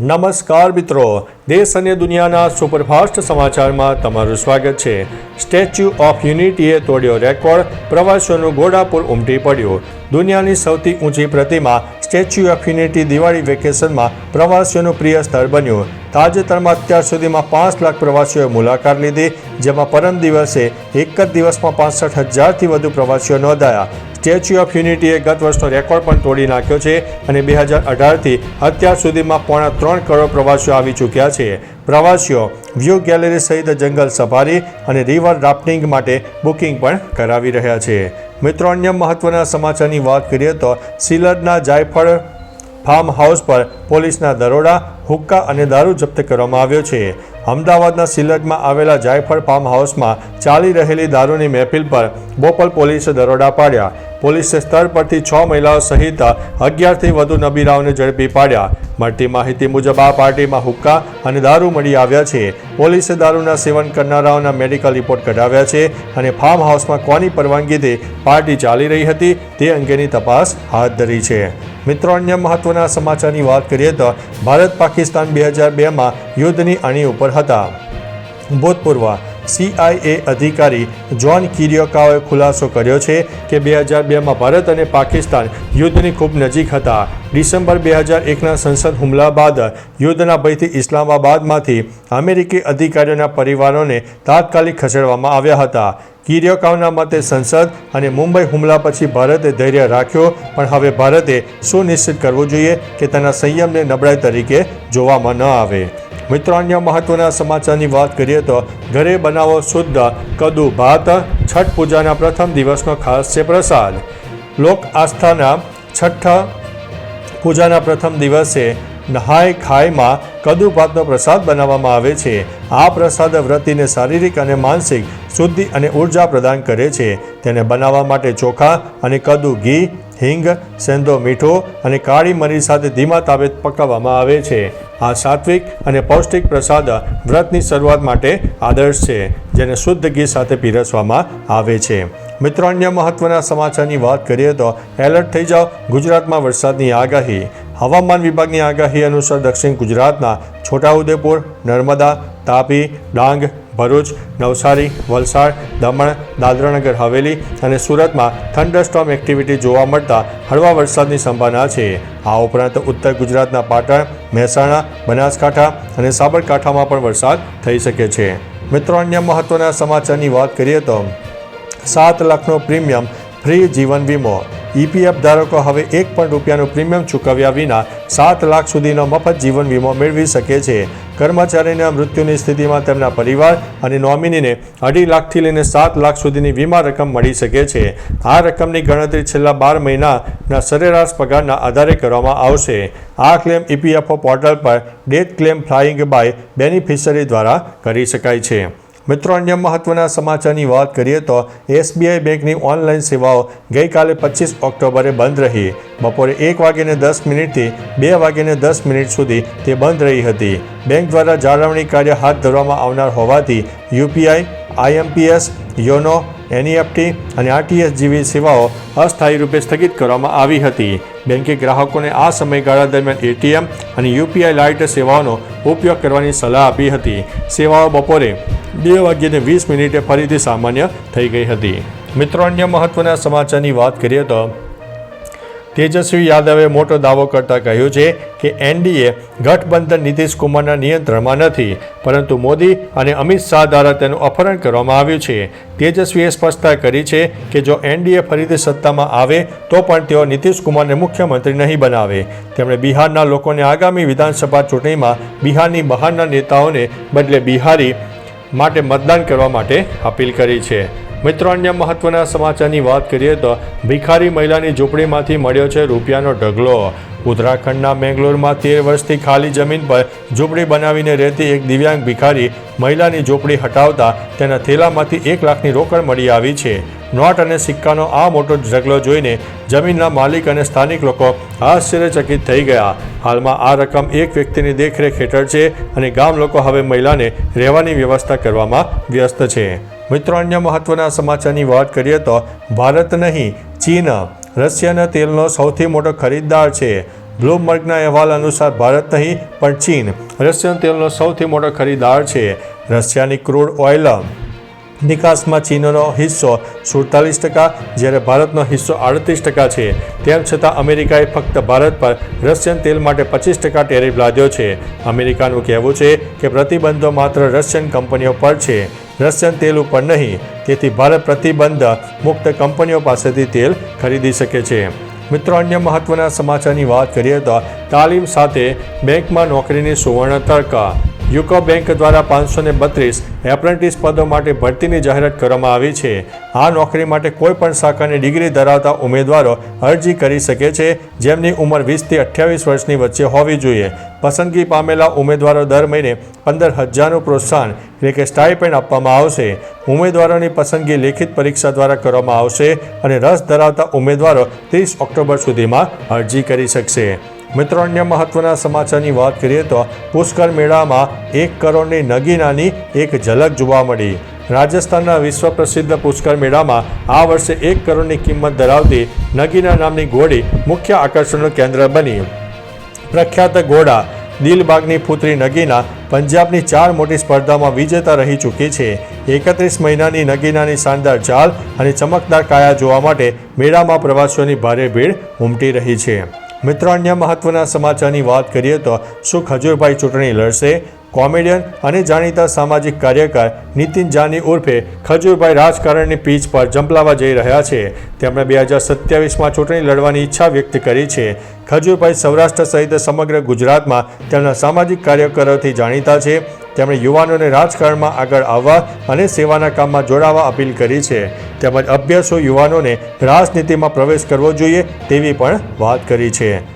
નમસ્કાર મિત્રો. દેશ અને દુનિયાના સુપરફાસ્ટ સમાચારમાં તમારું સ્વાગત છે. સ્ટેચ્યુ ઓફ યુનિટીએ તોડ્યો રેકોર્ડ. પ્રવાસીઓનું ઘોડાપુર ઉમટી પડ્યું. દુનિયાની સૌથી ઊંચી પ્રતિમા સ્ટેચ્યુ ઓફ યુનિટી દિવાળી વેકેશનમાં પ્રવાસીઓનું પ્રિય સ્થળ બન્યું. તાજેતરમાં અત્યાર સુધીમાં પાંચ લાખ પ્રવાસીઓએ મુલાકાત લીધી, જેમાં પરમ દિવસે એક જ દિવસમાં પાસઠ હજારથી વધુ પ્રવાસીઓ નોંધાયા. સ્ટેચ્યુ ઓફ યુનિટીએ ગત વર્ષનો રેકોર્ડ પણ તોડી નાખ્યો છે અને બે હજાર અઢારથી અત્યાર સુધીમાં પોણા ત્રણ કરોડ પ્રવાસીઓ આવી ચૂક્યા છે. પ્રવાસીઓ વ્યૂ ગેલેરી સહિત જંગલ સફારી અને રિવર રાફ્ટિંગ માટે બુકિંગ પણ કરાવી રહ્યા છે. મિત્રો, અન્ય મહત્વના સમાચારની વાત કરીએ તો સિલદના જાયફળ ફાર્મ હાઉસ પર પોલીસના દરોડા, હુક્કા અને દારૂ જપ્ત કરવામાં આવ્યો છે. અમદાવાદના સિલદમાં આવેલા જાયફળ ફાર્મ હાઉસમાં ચાલી રહેલી દારૂની મહેફિલ પર બોપલ પોલીસે દરોડા પાડ્યા. પોલીસે સ્થળ પરથી છ મહિલાઓ સહિત અગિયારથી વધુ નબીરાઓને ઝડપી પાડ્યા. મળતી માહિતી મુજબ આ પાર્ટીમાં હુક્કા અને દારૂ મળી આવ્યા છે. પોલીસે દારૂના સેવન કરનારાઓના મેડિકલ રિપોર્ટ કઢાવ્યા છે અને ફાર્મ હાઉસમાં કોની પરવાનગીથી પાર્ટી ચાલી રહી હતી તે અંગેની તપાસ હાથ ધરી છે. મિત્રો, અન્ય મહત્વના સમાચારની વાત કરીએ તો ભારત પાકિસ્તાન બે હજાર બેમાં યુદ્ધની અણી ઉપર હતા. ભૂતપૂર્વ સીઆઈએ અધિકારી જોન કિરિયોકાઓએ ખુલાસો કર્યો છે કે બે હજાર બેમાં ભારત અને પાકિસ્તાન યુદ્ધની ખૂબ નજીક હતા. ડિસેમ્બર બે હજાર એકના સંસદ હુમલા બાદ યુદ્ધના ભયથી ઇસ્લામાબાદમાંથી અમેરિકી અધિકારીઓના પરિવારોને તાત્કાલિક ખસેડવામાં આવ્યા હતા. કિરિયોકાવના મતે સંસદ અને મુંબઈ હુમલા પછી ભારતે ધૈર્ય રાખ્યો, પણ હવે ભારતે સુનિશ્ચિત કરવું જોઈએ કે તેના સંયમને નબળાઈ તરીકે જોવામાં ન આવે. મિત્રો, અન્ય મહત્વના સમાચારની વાત કરીએ તો ઘરે બનાવો શુદ્ધ કદુ ભાત, છઠ પૂજાના પ્રથમ દિવસનો ખાસ છે પ્રસાદ. લોક આસ્થાના છઠ્ઠ પૂજાના પ્રથમ દિવસે નહાય ખાયમાં કદુ ભાતનો પ્રસાદ બનાવવામાં આવે છે. આ પ્રસાદ વ્રતિને શારીરિક અને માનસિક શુદ્ધિ અને ઊર્જા પ્રદાન કરે છે. તેને બનાવવા માટે ચોખા અને કદુ ઘી હિંગ સેંધો મીઠો અને કાળી મરી સાથે ધીમા તાપે પકાવવામાં આવે છે. આ સાત્વિક અને પૌષ્ટિક પ્રસાદ વ્રતની શરૂઆત માટે આદર્શ છે, જેને શુદ્ધ ઘી સાથે પીરસવામાં આવે છે. મિત્રો, અન્ય મહત્વના સમાચારની વાત કરીએ તો એલર્ટ થઈ જાઓ ગુજરાતમાં વરસાદની આગાહી. હવામાન વિભાગની આગાહી અનુસાર દક્ષિણ ગુજરાતના છોટાઉદેપુર, નર્મદા, તાપી, ડાંગ ભરૂચ, નવસારી, વલસાડ, દમણ, દાદરાનગર, હવેલી અને સુરતમાં થંડરસ્ટોમ એક્ટિવિટી જોવા મળતા હળવા વરસાદની સંભાવના છે. આ ઉપરાંત ઉત્તર ગુજરાતના પાટણ, મહેસાણા, બનાસકાંઠા અને સાબરકાંઠામાં પણ વરસાદ થઈ શકે છે. મિત્રો, અન્ય મહત્વના સમાચારની વાત કરીએ તો સાત લાખનો પ્રીમિયમ ફ્રી જીવન વીમો ઈપીએફ ધારકો હવે એક પણ રૂપિયાનું પ્રીમિયમ ચૂકવ્યા વિના સાત લાખ સુધીનો મફત જીવન વીમો મેળવી શકે છે. કર્મચારીના મૃત્યુની સ્થિતિમાં તેમના પરિવાર અને નોમિનીને અઢી લાખથી લઈને સાત લાખ સુધીની વીમા રકમ મળી શકે છે. આ રકમની ગણતરી છેલ્લા બાર મહિનાના સરેરાશ પગારના આધારે કરવામાં આવશે. આ ક્લેમ ઈપીએફઓ પોર્ટલ પર death claim filing by beneficiary દ્વારા કરી શકાય છે. મિત્રો, અન્ય મહત્વના સમાચારની વાત કરીએ તો એસબીઆઈ બેંકની ઓનલાઈન સેવાઓ ગઈકાલે પચીસ ઓક્ટોબરે બંધ રહી. બપોરે એક વાગ્યાને દસ મિનિટથી બે વાગ્યાને દસ મિનિટ સુધી તે બંધ રહી હતી. બેંક દ્વારા જાળવણી કાર્ય હાથ ધરવામાં આવનાર હોવાથી યુપીઆઈ, આઈએમપીએસ, યોનો, એનઈએફટી અને આરટીએસ જેવી સેવાઓ અસ્થાયી રૂપે સ્થગિત કરવામાં આવી હતી. બેંકે ગ્રાહકોને આ સમયગાળા દરમિયાન એટીએમ અને યુપીઆઈ લાઇટ સેવાઓનો ઉપયોગ કરવાની સલાહ આપી હતી. સેવાઓ બપોરે બે વાગ્યે વીસ મિનિટે ફરીથી સામાન્ય થઈ ગઈ હતી. મિત્રો, અન્ય મહત્વના સમાચારની વાત કરીએ તો તેજસ્વી યાદવે મોટો દાવો કરતા કહ્યું છે કે એનડીએ ગઠબંધન નીતિશ કુમારના નિયંત્રણમાં નથી, પરંતુ મોદી અને અમિત શાહ દ્વારા તેનું અપહરણ કરવામાં આવ્યું છે. તેજસ્વીએ સ્પષ્ટતા કરી છે કે જો એનડીએ ફરીથી સત્તામાં આવે, તો પણ તેઓ નીતિશ કુમારને મુખ્યમંત્રી નહીં બનાવે. તેમણે બિહારના લોકોને આગામી વિધાનસભા ચૂંટણીમાં બિહારની બહારના નેતાઓને બદલે બિહારી માટે મતદાન કરવા માટે અપીલ કરી છે. મિત્રો, અન્ય મહત્વના સમાચારની વાત કરીએ તો ભિખારી મહિલાની ઝૂંપડીમાંથી મળ્યો છે રૂપિયાનો ઢગલો. ઉત્તરાખંડના મેંગલોરમાં તેર વર્ષથી ખાલી જમીન પર ઝૂંપડી બનાવીને રહેતી એક દિવ્યાંગ ભિખારી મહિલાની ઝૂંપડી હટાવતા તેના થેલામાંથી એક લાખની રોકડ મળી આવી છે. નોટ અને સિક્કાનો આ મોટો ઢગલો જોઈને જમીનના માલિક અને સ્થાનિક લોકો આશ્ચર્યચકિત થઈ ગયા. હાલમાં આ રકમ એક વ્યક્તિની દેખરેખ હેઠળ છે અને ગામ લોકો હવે મહિલાને રહેવાની વ્યવસ્થા કરવામાં વ્યસ્ત છે. મિત્રો, અન્ય મહત્વના સમાચારની વાત કરીએ તો ભારત નહીં, ચીન. રશિયાના તેલનો સૌથી મોટો ખરીદદાર છે. બ્લૂમબર્ગના અહેવાલ અનુસાર ભારત નહીં, પણ ચીન. રશિયન તેલનો સૌથી મોટો ખરીદદાર છે. રશિયાની ક્રૂડ ઓઇલ નિકાસમાં ચીનનો હિસ્સો સુડતાલીસ ટકા, જ્યારે ભારતનો હિસ્સો આડત્રીસ ટકા છે. તેમ છતાં અમેરિકાએ ફક્ત ભારત પર રશિયન તેલ માટે પચીસ ટકા ટેરિફ લાદ્યો છે. અમેરિકાનું કહેવું છે કે પ્રતિબંધો માત્ર રશિયન કંપનીઓ પર છે. રશિયન તેલ ઉપર નહીં, તેથી ભારત પ્રતિબંધ મુક્ત કંપનીઓ પાસેથી તેલ ખરીદી શકે છે. મિત્રો, અન્ય મહત્વના સમાચારની વાત કરીએ તો તાલીમ સાથે બેંકમાં નોકરીની સુવર્ણ તક યુકો બેંક દ્વારા પાંચસો ને બત્રીસ એપ્રેન્ટિસ પદો માટે ભરતીની જાહેરાત કરવામાં આવી છે. આ નોકરી માટે કોઈ પણ શાખાની ડિગ્રી ધરાવતા ઉમેદવારો અરજી કરી શકે છે, જેમની ઉંમર વીસથી અઠ્યાવીસ વર્ષની વચ્ચે હોવી જોઈએ. પસંદગી પામેલા ઉમેદવારો દર મહિને પંદર હજારનું પ્રોત્સાહન, એટલે કે સ્ટાઇપેન્ડ આપવામાં આવશે. ઉમેદવારોની પસંદગી લેખિત પરીક્ષા દ્વારા કરવામાં આવશે અને રસ ધરાવતા ઉમેદવારો ત્રીસ ઓક્ટોબર સુધીમાં અરજી કરી શકશે. મિત્રો, અન્ય મહત્વના સમાચારની વાત કરીએ તો પુષ્કર મેળામાં એક કરોડની નગીનાની એક ઝલક જોવા મળી. રાજસ્થાનના વિશ્વ પ્રસિદ્ધ પુષ્કર મેળામાં આ વર્ષે એક કરોડની કિંમત ધરાવતી નગીના નામની ઘોડી મુખ્ય આકર્ષણનું કેન્દ્ર બની. પ્રખ્યાત ઘોડા દિલબાગની પુત્રી નગીના પંજાબની ચાર મોટી સ્પર્ધામાં વિજેતા રહી ચૂકી છે. એકત્રીસ મહિનાની નગીનાની શાનદાર ચાલ અને ચમકદાર કાયા જોવા માટે મેળામાં પ્રવાસીઓની ભારે ભીડ ઉમટી રહી છે. મિત્રો અન્ય મહત્વના સમાચારની વાત કરીએ તો શું ખજૂરભાઈ ચૂંટણી લડશે. કોમેડિયન અને જાણીતા સામાજિક કાર્યકર નીતિન જાની ઉર્ફે ખજૂરભાઈ રાજકારણની પીચ પર જંપલાવા જઈ રહ્યા છે. તેમણે બે હજાર સત્યાવીસમાં ચૂંટણી લડવાની ઈચ્છા વ્યક્ત કરી છે. ખજૂરભાઈ સૌરાષ્ટ્ર સહિત સમગ્ર ગુજરાતમાં તેમના સામાજિક કાર્યકરોથી જાણીતા છે. તેમણે યુવાનોને રાજકારણમાં આગળ આવવા અને સેવાના કામમાં જોડાવા અપીલ કરી છે. તેમજ અભ્યાસો યુવાનોને રાજનીતિમાં પ્રવેશ કરવો જોઈએ તેવી પણ વાત કરી છે.